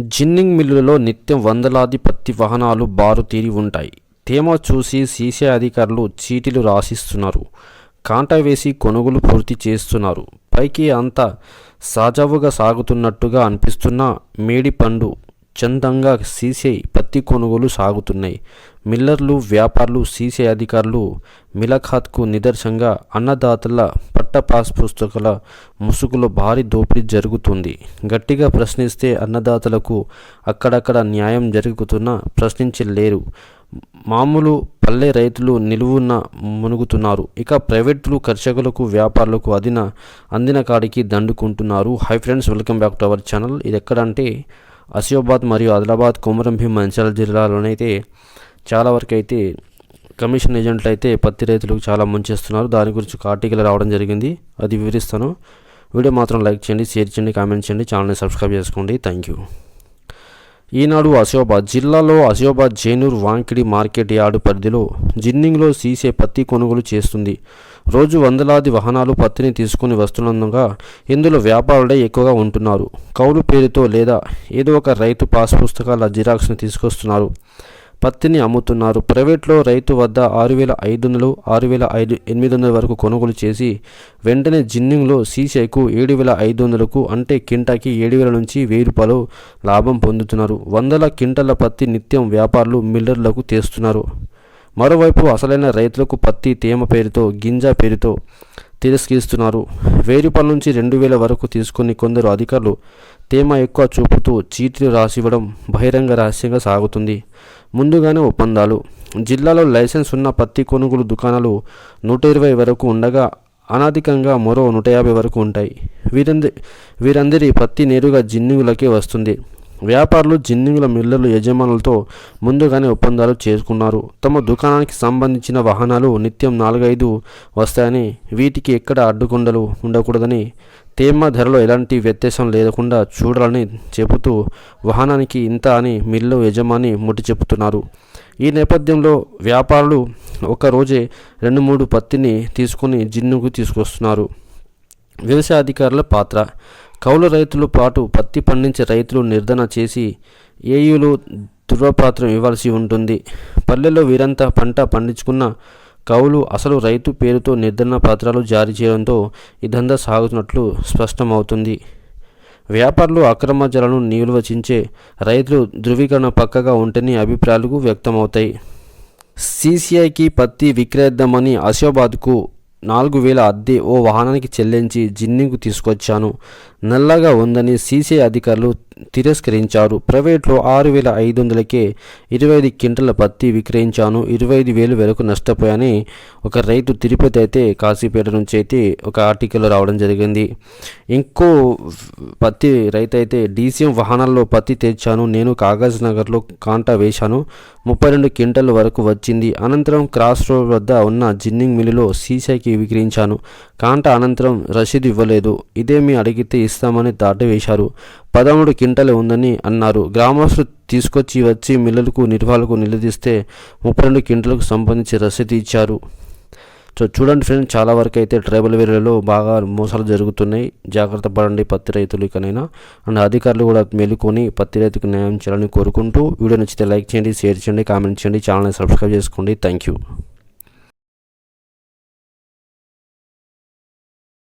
Ginning మిల్లులలో నిత్యం వందలాది పత్తి వాహనాలు బారు తీరి ఉంటాయి. తేమ చూసి సీసీ అధికారులు చీటీలు రాసిస్తున్నారు. కాంటా వేసి కొనుగోలు పూర్తి చేస్తున్నారు. పైకి అంతా సాజావుగా సాగుతున్నట్టుగా అనిపిస్తున్న మేడి పండు చందంగా సీసీ పత్తి కొనుగోలు సాగుతున్నాయి. మిల్లర్లు వ్యాపారులు సీసీ అధికారులు మిలఖాత్కు నిదర్శంగా అన్నదాతల పాస్ పుస్తకాల ముసుగులో భారీ దోపిడీ జరుగుతుంది. గట్టిగా ప్రశ్నిస్తే అన్నదాతలకు అక్కడక్కడ న్యాయం జరుగుతున్నా ప్రశ్నించలేరు. మామూలు పల్లె రైతులు నిలువున్న మునుగుతున్నారు. ఇక ప్రైవేట్లు కర్షకులకు వ్యాపారులకు అదిన అందిన కాడికి దండుకుంటున్నారు. Hi friends welcome back to our channel. ఇది ఎక్కడంటే ఆసిఫాబాద్ మరియు ఆదిలాబాద్ కొమరం భీం జిల్లాలోనైతే చాలా వరకు అయితే కమిషన్ ఏజెంట్లు అయితే పత్తి రైతులకు చాలా ముంచేస్తున్నారు దాని గురించి ఒక ఆర్టికల్ రావడం జరిగింది. అది వివరిస్తాను. వీడియో మాత్రం లైక్ చేయండి షేర్ చేయండి కామెంట్ చేయండి. ఛానల్ని సబ్స్క్రైబ్ చేసుకోండి. Thank you. ఈనాడు ఆసిఫాబాద్ జిల్లాలో ఆసిఫాబాద్ జైనూర్ వాంకిడి మార్కెట్ యార్డు పరిధిలో జిన్నింగ్లో సీసే పత్తి కొనుగోలు చేస్తుంది. రోజు వందలాది వాహనాలు పత్తిని తీసుకుని వస్తున్నందుగా ఇందులో వ్యాపారులే ఎక్కువగా ఉంటున్నారు. కౌలు పేరుతో లేదా ఏదో ఒక రైతు పాస్ పుస్తకాల జిరాక్స్ని తీసుకొస్తున్నారు. పత్తిని అమ్ముతున్నారు. ప్రైవేట్లో రైతు వద్ద ఆరు వేల ఐదు వందలు ఆరు వేల ఐదు ఎనిమిది వందల వరకు కొనుగోలు చేసి వెంటనే జిన్నింగ్లో సీసీఐకు ఏడు వేల ఐదు వందలకు అంటే కింటాకి ఏడు వేల నుంచి వెయ్యి రూపాయలు లాభం పొందుతున్నారు. వందల కింటల పత్తి నిత్యం వ్యాపారులు మిల్లర్లకు తెస్తున్నారు. మరోవైపు అసలైన రైతులకు పత్తి తేమ పేరుతో గింజ పేరుతో తిరస్కరిస్తున్నారు. వెయ్యి రూపాయల నుంచి రెండు వేల వరకు తీసుకుని కొందరు అధికారులు తేమ ఎక్కువ చూపుతూ చీటీలు రాసివ్వడం బహిరంగ రహస్యంగా సాగుతుంది. ముందుగానే ఒప్పందాలు. జిల్లాలో లైసెన్స్ ఉన్న పత్తి కొనుగోలు దుకాణాలు నూట ఇరవై వరకు ఉండగా అనాధికంగా మరో నూట యాభై వరకు ఉంటాయి. వీరంది వీరందరి పత్తి నేరుగా జిన్నులకే వస్తుంది. వ్యాపారులు జిన్నింగుల మిల్లర్లు యజమానులతో ముందుగానే ఒప్పందాలు చేసుకున్నారు. తమ దుకాణానికి సంబంధించిన వాహనాలు నిత్యం నాలుగైదు వస్తాయని వీటికి ఎక్కడ అడ్డుకుండలు ఉండకూడదని తేమ ధరలో ఎలాంటి వ్యత్యాసం లేకుండా చూడాలని చెబుతూ వాహనానికి ఇంత అని మిల్లు యజమాని ముట్టి చెబుతున్నారు. ఈ నేపథ్యంలో వ్యాపారులు ఒక రోజే రెండు మూడు పత్తిని తీసుకుని జిన్నుకు తీసుకొస్తున్నారు. వ్యవసాయ అధికారుల పాత్ర కౌలు రైతులు పాటు పత్తి పండించే రైతులు నిర్ధన చేసి ఏయులు ధృవపాత్రం ఇవ్వాల్సి ఉంటుంది. పల్లెల్లో వీరంతా పంట పండించుకున్న కౌలు అసలు రైతు పేరుతో నిర్ధరణ పత్రాలు జారీ చేయడంతో ఇదంతా సాగుతున్నట్లు స్పష్టమవుతుంది. వ్యాపారులు అక్రమ జలను నిర్వచించే రైతులు ధృవీకరణ పక్కగా ఉంటేనే అభిప్రాయాలు వ్యక్తమవుతాయి. సీసీఐకి పత్తి విక్రయిద్దామని ఆసిఫాబాద్కు నాలుగు వేల అద్దె ఓ వాహనానికి చెల్లించి జిన్నింగ్కు తీసుకొచ్చాను. నల్లగా ఉందని సీసీ అధికారులు తిరస్కరించారు. ప్రైవేట్లో ఆరు వేల ఐదు వందలకే ఇరవై ఐదు క్వింటల పత్తి విక్రయించాను. ఇరవై ఐదు వేలు వరకు నష్టపోయాని ఒక రైతు తిరుపతి అయితే కాశీపేట నుంచి అయితే ఒక ఆర్టికల్ రావడం జరిగింది. ఇంకో పత్తి రైతు అయితే డీసీఎం వాహనాల్లో పత్తి తెచ్చాను. నేను కాగజ్ నగర్లో కాంటా వేశాను. ముప్పై రెండు క్వింటల్ వరకు వచ్చింది. అనంతరం క్రాస్ రోడ్ వద్ద ఉన్న జిన్నింగ్ మిల్లులో సీసీకి విక్రయించాను. కాంట అనంతరం రసీదు ఇవ్వలేదు. ఇదేమి అడిగితే ఇస్తామని దాటవేశారు. పదమూడు కింటలు ఉందని అన్నారు. గ్రామస్తులు తీసుకొచ్చి వచ్చి మిల్లులకు నిర్వాహకులకు నిలదీస్తే ముప్పై రెండు కింటలకు సంబంధించి రసీదు ఇచ్చారు. సో చూడండి ఫ్రెండ్స్ చాలా వరకు అయితే ట్రైబల్ ఏరియాలో బాగా మోసాలు జరుగుతున్నాయి. జాగ్రత్త పడండి పత్తి రైతులు ఇకనైనా. అండ్ అధికారులు కూడా మేలుకొని పత్తి రైతుకు న్యాయం చేయాలని కోరుకుంటూ వీడియో నచ్చితే లైక్ చేయండి షేర్ చేయండి కామెంట్ చేయండి ఛానల్ని సబ్స్క్రైబ్ చేసుకోండి. Thank you